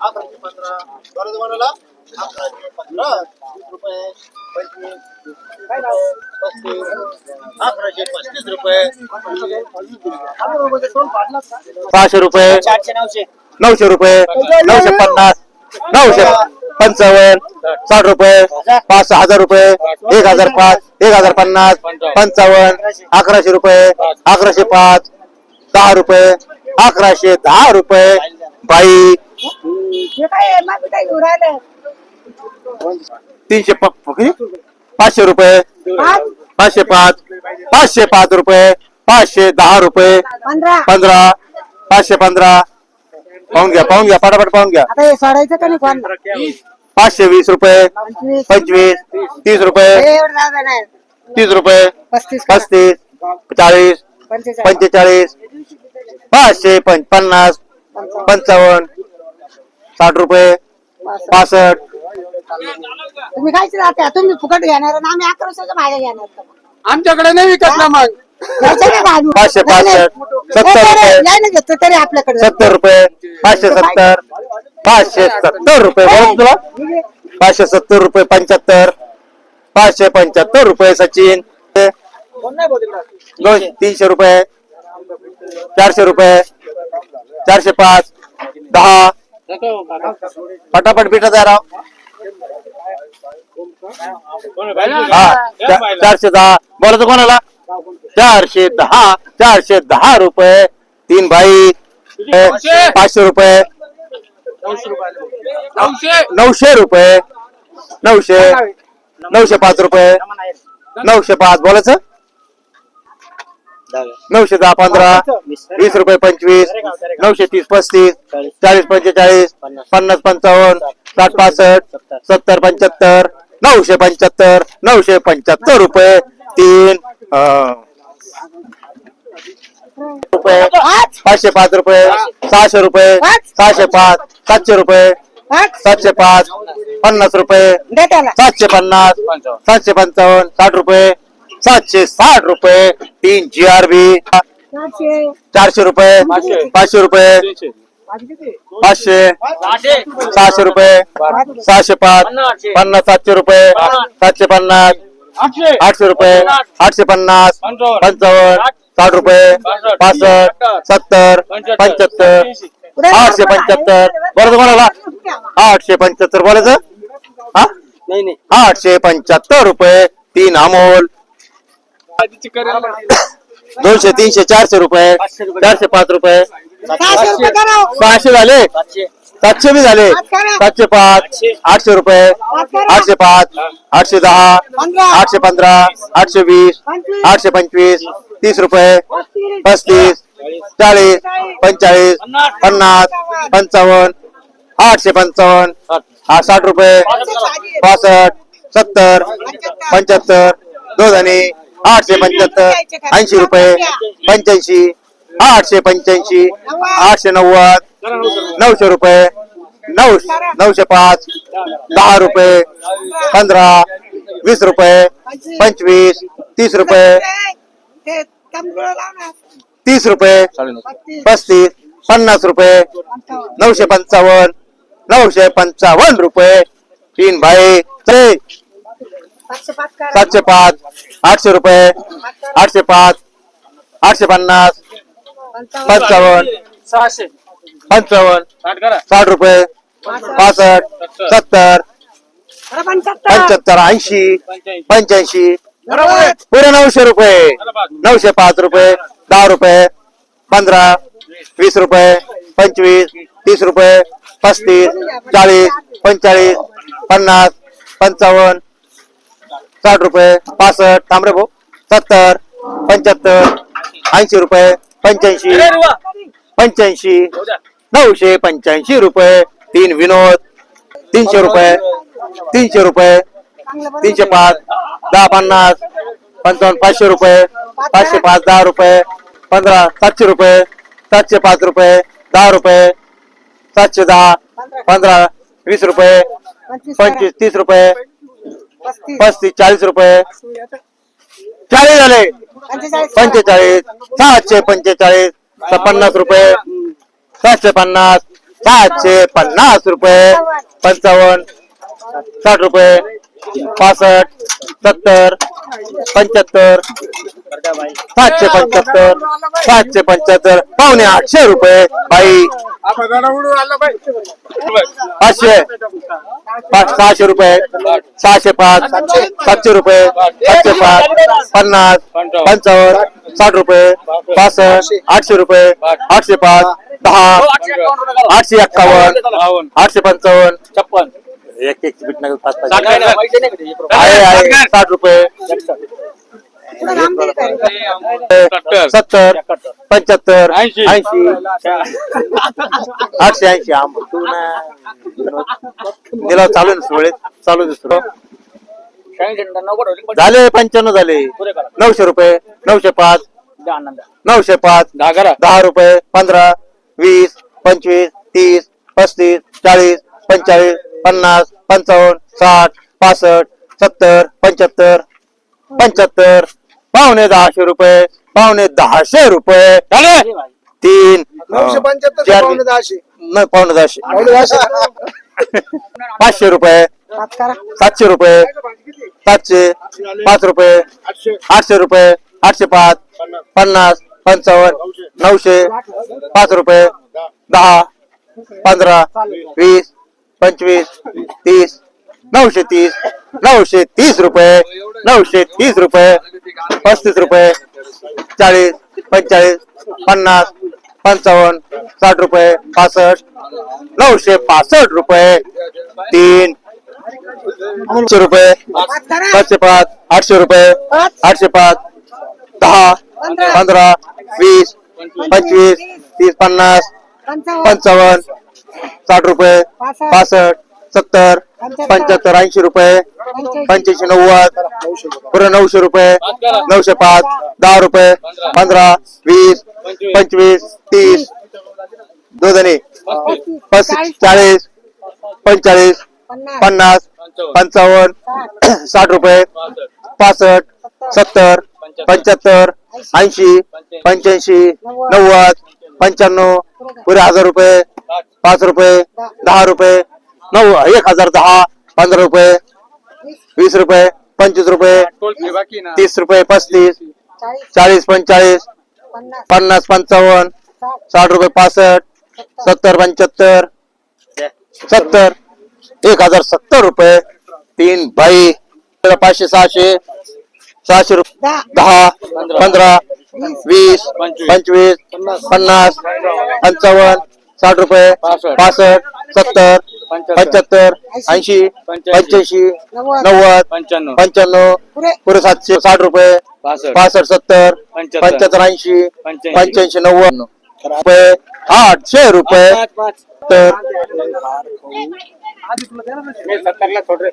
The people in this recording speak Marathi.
अकराशे पंधरा बरं तुम्हाला अकराशे पंधरा वीस रुपये. पंचवीस पस्तीस अकराशे पस्तीस रुपये सहाशे रुपये चारशे नऊशे. नऊशे रुपये. नऊशे पन्नास. नऊशे पंचावन्न. साठ रुपये. पाच हजार रुपये. एक हजार पाच. एक हजार पन्नास. पंचावन्न. अकराशे रुपये. अकराशे पाच. दहा रुपये. अकराशे दहा रुपये. बाई. हे काय मग काय घेऊन राहिलं? तीनशे प- प- किती? पाचशे रुपये. पाच? पाचशे पाच. पाचशे पाच रुपये. पाचशे दहा रुपये. पंधरा. पंधरा. पाचशे पंधरा. पाहून घ्या पाहून घ्या पटापट पाहून घ्या. आता हे सोडायचं का नाही कोण पाचशे वीस रुपये. पंचवीस. पंचवीस. तीस रुपये. एवढं जागा नाही. तीस रुपये. पस्तीस करा. पस्तीस. चाळीस. पंचेचाळीस. पंचेचाळीस. पाचशे पं- पन्नास. पंचावन्न. साठ रुपये पासष्ट तुम्ही कायच राहत्या तुम्ही फुकट घेणार आणि आम्ही अकराशेच्या मागे घेणार का मग? आमच्याकडे नाही विकत ना मग. घ्यायचं नाही का आम्ही? पाचशे नाही, नाही. पासष्ट सत्तर नाही, रुपये. नाही, नाही घेतलं तरी आपल्याकडे सत्तर रुपये पाचशे सत्तर पाचशे सत्तर रुपये. बोल तुला? पाचशे सत्तर रुपये पंच्याहत्तर. पाचशे पंच्याहत्तर रुपये सचिन. दोनशे तीनशे रुपये. चारशे रुपये. चारशे पाच. दहा. पटापट पिठा द्या राव हा चा- चारशे दहा. बोलायचं कोणाला? चारशे दहा चारशे दहा रुपये. तीन भाई पाचशे रुपये. नऊशे रुपये. नऊशे नऊशे पाच रुपये. नऊशे पाच बोलायचं? नऊशे दहा पंधरा वीस रुपये पंचवीस नऊशे तीस पस्तीस चाळीस पंचेचाळीस पन्नास पंचावन्न साठ पासष्ट सत्तर पंच्याहत्तर नऊशे पंच्याहत्तर नऊशे पंच्याहत्तर रुपये तीन रुपये पाचशे पाच रुपये सहाशे रुपये सहाशे पाच सातशे रुपये सातशे पाच पन्नास रुपये सातशे पन्नास सातशे पंचावन्न साठ रुपये सातशे साठ रुपये तीन जी आर बी चारशे रुपये पाचशे. रुपये पाचशे. सहाशे रुपये सहाशे पाच पन्नास सातशे रुपये सातशे पन्नास आठशे. रुपये आठशे पन्नास पंचावन्न. साठ रुपये पासष्ट. सत्तर. पंच्याहत्तर. आठशे पंच्याहत्तर. बरं कोणाला आठशे पंच्याहत्तर बोलायचं? हा? नाही नाही. आठशे पंच्याहत्तर रुपये तीन अमोल दोनशे तीनशे चारशे रुपये चारशे पाच रुपये. सहाशे रुपये करा सहाशे झाले? सातशे. बी झाले? सातशे पाच आठशे. रुपये आठशे पाच आठशे दहा आठशे पंधरा आठशे वीस आठशे पंचवीस तीस रुपये पस्तीस. चाळीस पंचाळीस पन्नास. पंचावन्न आठशे पंचावन्न हा साठ रुपये पासष्ट सत्तर पंच्याहत्तर दोन आणि आठशे पंच्याहत्तर ऐंशी रुपये पंच्याऐंशी आठशे पंच्याऐंशी आठशे नव्वद नऊशे रुपये नऊ नऊशे पाच दहा रुपये पंधरा वीस रुपये पंचवीस तीस रुपये तीस रुपये पस्तीस पन्नास रुपये नऊशे पंचावन्न नऊशे पंचावन्न रुपये. तीन भाई चले पाचशे पाच करा सातशे पाच आठशे रुपये आठशे पाच आठशे पन्नास पंचावन्न पंचावन्न सहाशे. पंचावन्न साठ रुपये पासष्ट सत्तर पंच्याहत्तर ऐंशी पंच्याऐंशी पुरे नऊशे रुपये नऊशे पाच रुपये दहा रुपये पंधरा वीस रुपये पंचवीस तीस रुपये पस्तीस चाळीस पंचेचाळीस पन्नास पंचावन्न साठ रुपये पासष्ट थांब रे भाऊ सत्तर पंच्याहत्तर ऐंशी रुपये पंच्याऐंशी पंच्याऐंशी नऊशे पंच्याऐंशी रुपये तीन विनोद तीनशे रुपये तीनशे रुपये तीनशे पाच दहा पन्नास पंचावन्न पाचशे रुपये पाचशे पाच दहा रुपये पंधरा सातशे रुपये सातशे पाच रुपये दहा रुपये सातशे दहा पंधरा वीस रुपये पंचवीस तीस रुपये पस्तीस. चाळीस रुपये. चाळीस झाले. पंचेचाळीस. पंचेचाळीस सातशे पंचेचाळीस पन्नास रुपये. सातशे पन्नास सातशे पन्नास रुपये. पंचावन्न साठ रुपये. पासष्ट सत्तर पंच्याहत्तर. सातशे पंच्याहत्तर. सातशे पंच्याहत्तर. पावणे आठशे रुपये बाई. पाचशे. पाच सहाशे रुपये. सहाशे पाच. सातशे रुपये. सातशे पाच. पन्नास. पंचावन्न. साठ रुपये. पासष्ट आठशे रुपये. आठशे पाच. दहा. आठशे एक्कावन्न. आठशे पंचावन्न. छप्पन एक एक बीट पाच पाच आहे आहे. साठ रुपये. सत्तर. पंच्याहत्तर. ऐंशी. ऐंशी. आठशे ऐंशी. आम तू ना. दिला चालू ना सुरळीत? चालू दे सुरू झाले पंच्याण्णव झाले. नऊशे रुपये नऊशे पाच नऊशे पाच दहा रुपये पंधरा वीस पंचवीस तीस पस्तीस चाळीस पंचेचाळीस पन्नास पंचावन्न साठ पासष्ट सत्तर पंच्याहत्तर पंच्याहत्तर पावणे दहाशे रुपये पावणे दहाशे रुपये. झाले? तीन. नऊशे पंच्याहत्तर चार पावणे दहाशे. नाही पावणे दहाशे. पावणे दहाशे. पाचशे रुपये. सातशे रुपये. सातशे. पाच रुपये. आठशे. रुपये. आठशे पाच. पन्नास. पंचावन्न. नऊशे. पाच रुपये. दहा. पंधरा. वीस. पंचवीस तीस नऊशे तीस नऊशे तीस रुपये नऊशे तीस रुपये पस्तीस रुपये चाळीस पंचेचाळीस पन्नास पंचावन्न साठ रुपये पासष्ट नऊशे पासष्ट रुपये तीन आठशे रुपये पाचशे पाच आठशे रुपये आठशे पाच दहा पंधरा वीस पंचवीस तीस पन्नास पंचावन्न साठ रुपये पासष्ट. सत्तर पंच्याहत्तर. ऐंशी रुपये पंच्याऐंशी. नव्वद पुरे नऊशे रुपये नऊशे पाच दहा रुपये पंधरा वीस पंचवीस तीस दोधनी पस्तीस चाळीस पंचेचाळीस पन्नास. पन्नास पंचावन्न साठ रुपये पासष्ट सत्तर पंच्याहत्तर ऐंशी पंच्याऐंशी नव्वद पंच्याण्णव पुरे हजार रुपये. पाच रुपये दहा रुपये नऊ एक हजार दहा पंधरा रुपये वीस रुपये पंचवीस रुपये तीस रुपये पस्तीस चाळीस पंचाळीस पंचेचाळीस पन्नास पंचावन्न साठ रुपये पासष्ट सत्तर पंच्याहत्तर सत्तर एक हजार सत्तर रुपये तीन बाई पाचशे सहाशे सहाशे रुपये दहा पंधरा वीस पंचवीस पन्नास पंचावन्न साठ रुपये पासष्ट. सत्तर पंच्याहत्तर. ऐंशी पंच्याऐंशी. नव्वद. पंच्याण्णव. पंच्याण्णव पुरे सातशे साठ रुपये पासष्ट. सत्तर पंच्याहत्तर. ऐंशी पंच्याऐंशी. पंच्याऐंशी नव्वद रुपये आठशे रुपये. तर सत्तरला सोड रे